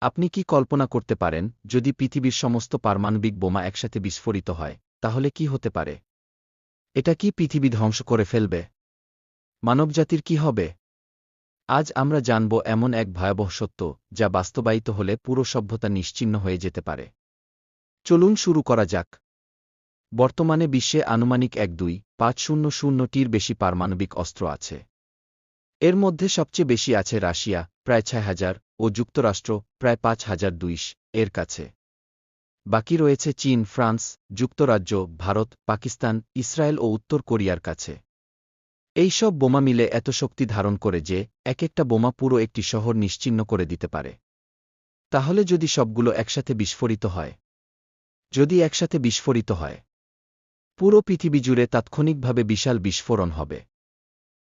আপনি কি কল্পনা করতে পারেন, যদি পৃথিবীর সমস্ত পারমাণবিক বোমা একসাথে বিস্ফোরিত হয়, তাহলে কি হতে পারে? এটা কি পৃথিবী ধ্বংস করে ফেলবে? মানবজাতির কি হবে? আজ আমরা জানব এমন এক ভয়াবহ সত্য, যা বাস্তবায়িত হলে পুরো সভ্যতা নিশ্চিহ্ন হয়ে যেতে পারে। চলুন শুরু করা যাক। বর্তমানে বিশ্বে আনুমানিক এক দুই পাঁচ শূন্য শূন্যটির বেশি পারমাণবিক অস্ত্র আছে। এর মধ্যে সবচেয়ে বেশি আছে রাশিয়া, প্রায় ছয় হাজার ও যুক্তরাষ্ট্র প্রায় পাঁচ হাজার দুইশ এর কাছে। বাকি রয়েছে চীন, ফ্রান্স, যুক্তরাজ্য, ভারত, পাকিস্তান, ইসরায়েল ও উত্তর কোরিয়ার কাছে। এই সব বোমা মিলে এত শক্তি ধারণ করে যে, এক একটা বোমা পুরো একটি শহর নিশ্চিহ্ন করে দিতে পারে। তাহলে যদি সবগুলো একসাথে বিস্ফোরিত হয়? যদি একসাথে বিস্ফোরিত হয়? পুরো পৃথিবী জুড়ে তাৎক্ষণিকভাবে বিশাল বিস্ফোরণ হবে।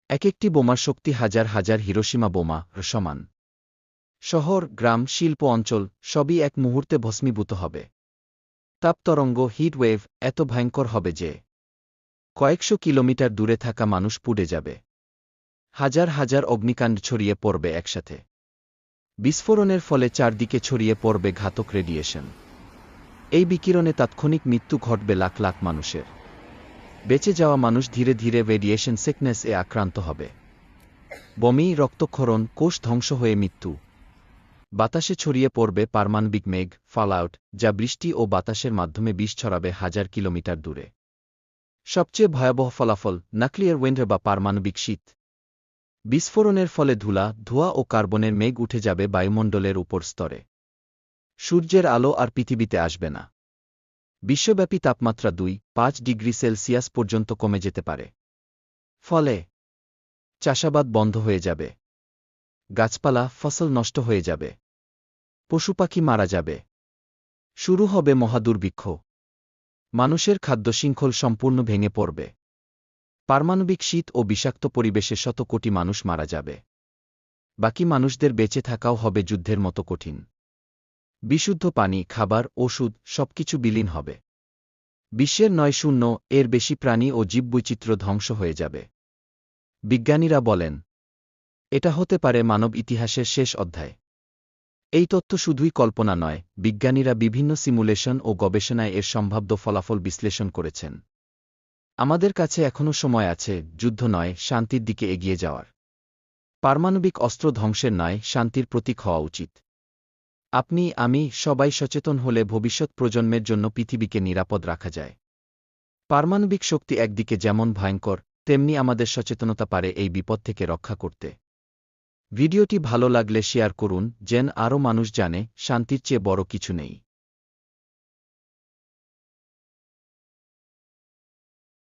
এক একটি বোমার শক্তি হাজার হাজার হিরোসীমা বোমা সমান। শহর, গ্রাম, শিল্প অঞ্চল, সবই এক মুহূর্তে ভস্মীভূত হবে। তাপতরঙ্গ হিটওয়েভ এত ভয়ঙ্কর হবে যে কয়েকশো কিলোমিটার দূরে থাকা মানুষ পুড়ে যাবে। হাজার হাজার অগ্নিকাণ্ড ছড়িয়ে পড়বে একসাথে। বিস্ফোরণের ফলে চারদিকে ছড়িয়ে পড়বে ঘাতক রেডিয়েশন এই বিকিরণে তাৎক্ষণিক মৃত্যু ঘটবে লাখ লাখ মানুষের। বেঁচে যাওয়া মানুষ ধীরে ধীরে রেডিয়েশন সিকনেস এ আক্রান্ত হবে। বমি, রক্তক্ষরণ, কোষ ধ্বংস হয়ে মৃত্যু। বাতাসে ছড়িয়ে পড়বে পারমাণবিক মেঘ ফলআউট যা বৃষ্টি ও বাতাসের মাধ্যমে বিষ ছড়াবে হাজার কিলোমিটার দূরে। সবচেয়ে ভয়াবহ ফলাফল নাক্লিয়ার ওয়েন্ডার বা পারমাণবিক শীত। বিস্ফোরণের ফলে ধুলা, ধোঁয়া ও কার্বনের মেঘ উঠে যাবে বায়ুমণ্ডলের উপর স্তরে। সূর্যের আলো আর পৃথিবীতে আসবে না। বিশ্বব্যাপী তাপমাত্রা দুই, পাঁচ ডিগ্রি সেলসিয়াস পর্যন্ত কমে যেতে পারে। ফলে চাষাবাদ বন্ধ হয়ে যাবে। গাছপালা, ফসল নষ্ট হয়ে যাবে। পশুপাখি মারা যাবে। শুরু হবে মহাদুর্ভিক্ষ। মানুষের খাদ্যশৃঙ্খল সম্পূর্ণ ভেঙে পড়বে। পারমাণবিক শীত ও বিষাক্ত পরিবেশে শত কোটি মানুষ মারা যাবে। বাকি মানুষদের বেঁচে থাকাও হবে যুদ্ধের মতো কঠিন। বিশুদ্ধ পানি, খাবার, ওষুধ, সবকিছু বিলীন হবে। বিশ্বের নয় শূন্য, এর বেশি প্রাণী ও জীববৈচিত্র্য ধ্বংস হয়ে যাবে। বিজ্ঞানীরা বলেন এটা হতে পারে মানব ইতিহাসের শেষ অধ্যায়। এই তথ্য শুধুই কল্পনা নয়, বিজ্ঞানীরা বিভিন্ন সিমুলেশন ও গবেষণায় এর সম্ভাব্য ফলাফল বিশ্লেষণ করেছেন। আমাদের কাছে এখনও সময় আছে, যুদ্ধ নয়, শান্তির দিকে এগিয়ে যাওয়ার। পারমাণবিক অস্ত্র ধ্বংসের নয়, শান্তির প্রতীক হওয়া উচিত। আপনি, আমি সবাই সচেতন হলে ভবিষ্যৎ প্রজন্মের জন্য পৃথিবীকে নিরাপদ রাখা যায়। পারমাণবিক শক্তি একদিকে যেমন ভয়ঙ্কর, তেমনি আমাদের সচেতনতা পারে এই বিপদ থেকে রক্ষা করতে। ভিডিওটি ভালো লাগলে শেয়ার করুন যেন আরও মানুষ জানে শান্তির চেয়ে বড় কিছু নেই।